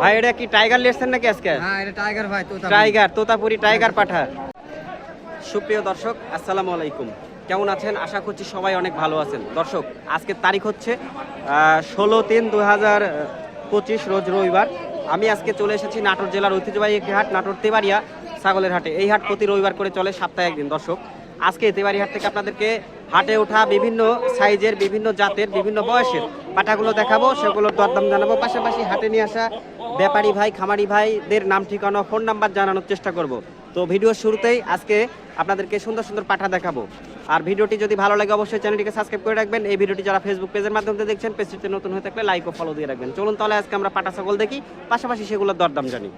ভাই এটা কি টাইগার লেসছেন নাকি আজকে? হ্যাঁ এটা টাইগার ভাই তো টাইগার তোতাপুরি টাইগার পাঠা সুপ্রিয় দর্শক আসসালামু আলাইকুম। কেমন আছেন? আশা করছি সবাই অনেক ভালো আছেন। দর্শক আজকের তারিখ হচ্ছে ষোলো তিন দু হাজার পঁচিশ রোজ রবিবার। আমি আজকে চলে এসেছি নাটোর জেলার ঐতিহ্যবাহী একটি হাট নাটোর তেবাড়িয়া ছাগলের হাটে। এই হাট প্রতি রবিবার করে চলে সপ্তাহে একদিন। দর্শক আজকে তেবাড়ি হাট থেকে আপনাদেরকে হাটে ওঠা বিভিন্ন সাইজের, বিভিন্ন জাতের, বিভিন্ন বয়সের পাটাগুলো দেখাবো, সেগুলোর দরদাম জানাব। পাশাপাশি হাটে নিয়ে আসা ব্যাপারী ভাই, খামারি ভাইদের নাম, ঠিকানা, ফোন নাম্বার জানানোর চেষ্টা করব। তো ভিডিওর শুরুতেই আজকে আপনাদেরকে সুন্দর সুন্দর পাঠা দেখাবো। আর ভিডিওটি যদি ভালো লাগে, অবশ্যই চ্যানেলটিকে সাবস্ক্রাইব করে রাখবেন। এই ভিডিওটি যারা ফেসবুক পেজের মাধ্যমে দেখছেন, পেজটিতে নতুন হয়ে থাকলে লাইক ও ফলো দিয়ে রাখবেন। চলুন তাহলে আজকে আমরা পাটা ছাগল দেখি, পাশাপাশি সেগুলোর দরদাম জানি।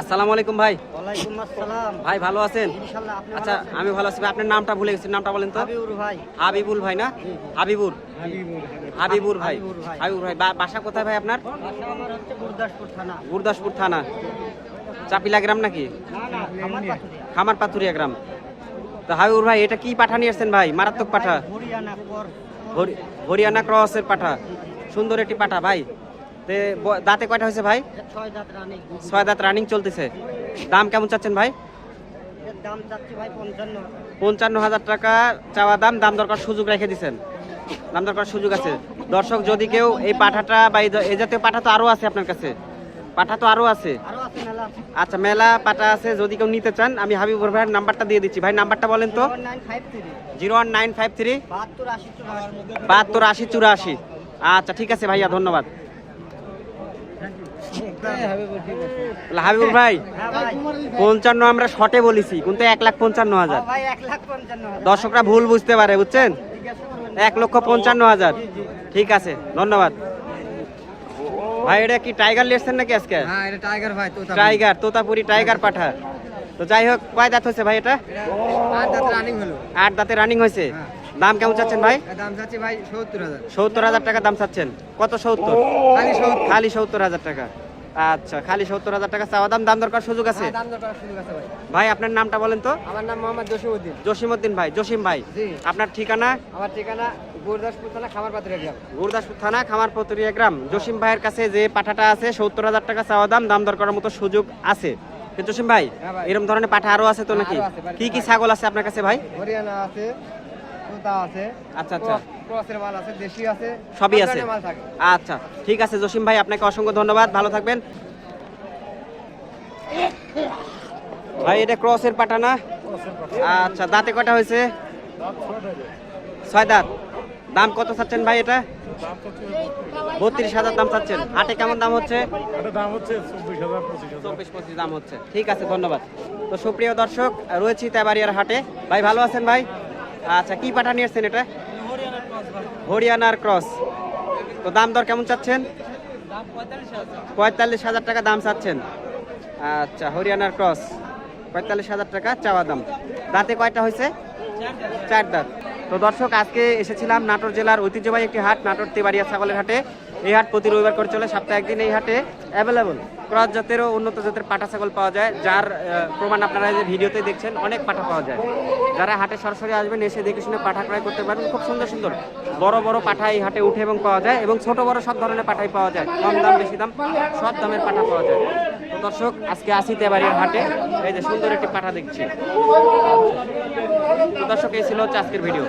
আসসালামু আলাইকুম ভাই। ওয়ালাইকুম আসসালাম। ভাই ভালো আছেন? ইনশাআল্লাহ আপনি আচ্ছা আমি ভালো আছি ভাই, আপনার নামটা ভুলে গেছি নামটা বলেন তো। হাবিবুর ভাই। হাবিবুল ভাই না? হাবিবুর হাবিবুর ভাই। হাবিবুর ভাই। বাসা কোথায় ভাই আপনার? বাসা আমার হচ্ছে গুরদাসপুর থানা। গুরদাসপুর থানা। চাপিলা গ্রাম নাকি? খামার পাথুরিয়া। গ্রাম। তো হাবিবুর ভাই এটা কি পাঠা নিয়ে আসছেন ভাই? মারাত্মক পাঠা। হরিয়ানা ক্রসের পাঠা। সুন্দর একটি পাঠা ভাই। তে দাঁতে কয়টা হয়েছে ভাই? ছয় দাঁত রানী চলতেছে। দাম কেমন চাচ্ছেন ভাই? দাম চাচ্ছি ভাই পঞ্চান্ন। পঞ্চান্ন হাজার টাকা চাওয়া দাম দাম দরকার সুযোগ রেখে দিছেন। দাম দরকার সুযোগ আছে। দর্শক যদি কেউ এই পাঠাটা বা এই জাতীয় পাঠা তো আরও আছে আপনার কাছে। পাঠা তো আরও আছে। আচ্ছা মেলা পাটা আছে যদি কেউ নিতে চান আমি হাবিবুর ভাইয়ের নাম্বারটা দিয়ে দিচ্ছি। ভাই নাম্বারটা বলেন তো। Zero one nine five three. বাহাত্তর আশি চুরাশি। আচ্ছা ঠিক আছে ভাইয়া ধন্যবাদ। হাবিবুর ভাই হ্যাঁ পঞ্চান্ন আমরা শর্টে বলেছি কিন্তু এক লাখ পঞ্চান্ন হাজার। ও ভাই এক লাখ পঞ্চান্ন হাজার। দর্শকরা ভুল বুঝতে পারে বুঝছেন? এক লক্ষ পঞ্চান্ন হাজার। ঠিক আছে ধন্যবাদ। ভাই এটা কি টাইগার লেসছেন নাকি আজকে? হ্যাঁ টাইগার ভাই টাইগার তোতাপুরি টাইগার পাঠা। তো যাই হোক কয় দাঁত হয়েছে ভাই এটা? আট দাঁত রানিং হয়েছে। হ্যাঁ। দাম কেমন চাচ্ছেন ভাই? দাম চাচ্ছি ভাই সত্তর হাজার। সত্তর হাজার টাকা দাম চাচ্ছেন। কত সত্তর। খালি সত্তর হাজার টাকা। আচ্ছা খালি সত্তর হাজার টাকা চাওয়া দাম দাম দরকার সুযোগ আছে? হ্যাঁ, দাম দর সুযোগ আছে ভাই। ভাই আপনার নামটা বলেন তো। আমার নাম মোহাম্মদ জসিমউদ্দিন। জসিমউদ্দিন ভাই জসিম ভাই। আপনার ঠিকানা? আমার ঠিকানা গুরদাসপুর থানা গ্রাম। গুরদাসপুর থানা খামারপতরিয়া গ্রাম। জসিম ভাইয়ের কাছে যে পাঠাটা আছে সত্তর হাজার টাকা চাওয়া দাম দাম মতো সুযোগ আছে। জসিম ভাই? হ্যাঁ এরকম ধরনের পাঠা আরও আছে তো নাকি? কি কি ছাগল আছে আপনার কাছে ভাই? হরিয়ানা আছে তোতা আছে। আচ্ছা আচ্ছা। ক্রসের মাল আছে দেশি আছে সবই আছে? আচ্ছা ঠিক আছে জসিম ভাই আপনাকে অসংখ্য ধন্যবাদ ভালো থাকবেন। ভাই এটা ক্রসের পাঠা না? আচ্ছা দাঁতে কটা হয়েছে? ছয় দাঁত দাম কত চাচ্ছেন ভাই এটা? বত্রিশ। হাজার দাম চাচ্ছেন। হাটে কেমন দাম হচ্ছে? দাম হচ্ছে চব্বিশ পঁচিশ হাজার। চব্বিশ পঁচিশ দাম হচ্ছে। ঠিক আছে ধন্যবাদ। তো সুপ্রিয় দর্শক রয়েছি তেবাড়িয়ার হাটে। ভাই ভালো আছেন ভাই? আচ্ছা কি পাঠা নিয়ে এসছেন এটা? হরিয়ানার ক্রস। তো দাম দর কেমন চাচ্ছেন? পঁয়তাল্লিশ হাজার টাকা দাম চাচ্ছেন। আচ্ছা হরিয়ানার ক্রস। পঁয়তাল্লিশ হাজার টাকা চাওয়া দাম। দাঁতে কয়টা হয়েছে? চার দাঁত। তো দর্শক, আজকে এসেছিলাম নাটোর জেলার ঐতিহ্যবাহী একটি হাট, নাটোর তেবাড়িয়া ছাগলের হাটে। এই হাট প্রতি রবিবার করে চলে, সপ্তাহে একদিন এই হাটে অ্যাভেলেবল ক্রস জাতেরও উন্নত জাতের পাটা ছাগল পাওয়া যায়, যার প্রমাণ আপনারা যে ভিডিওতে দেখছেন, অনেক পাঠা পাওয়া যায়। যারা হাটে সরাসরি আসবেন, এসে দেখে শুনে পাঠা ক্রয় করতে পারবেন। খুব সুন্দর সুন্দর। বড় বড় পাঠা এই হাটে উঠে এবং পাওয়া যায়, এবং ছোট, বড় সব ধরনের পাঠাই পাওয়া যায়। কম দাম, বেশি দাম, সব দামের পাঠা পাওয়া যায়। দর্শক, আজকে আসি বাড়ির হাটে। এই যে সুন্দর একটি পাঠা দেখছি। দর্শক, এই ছিল হচ্ছে আজকের ভিডিও।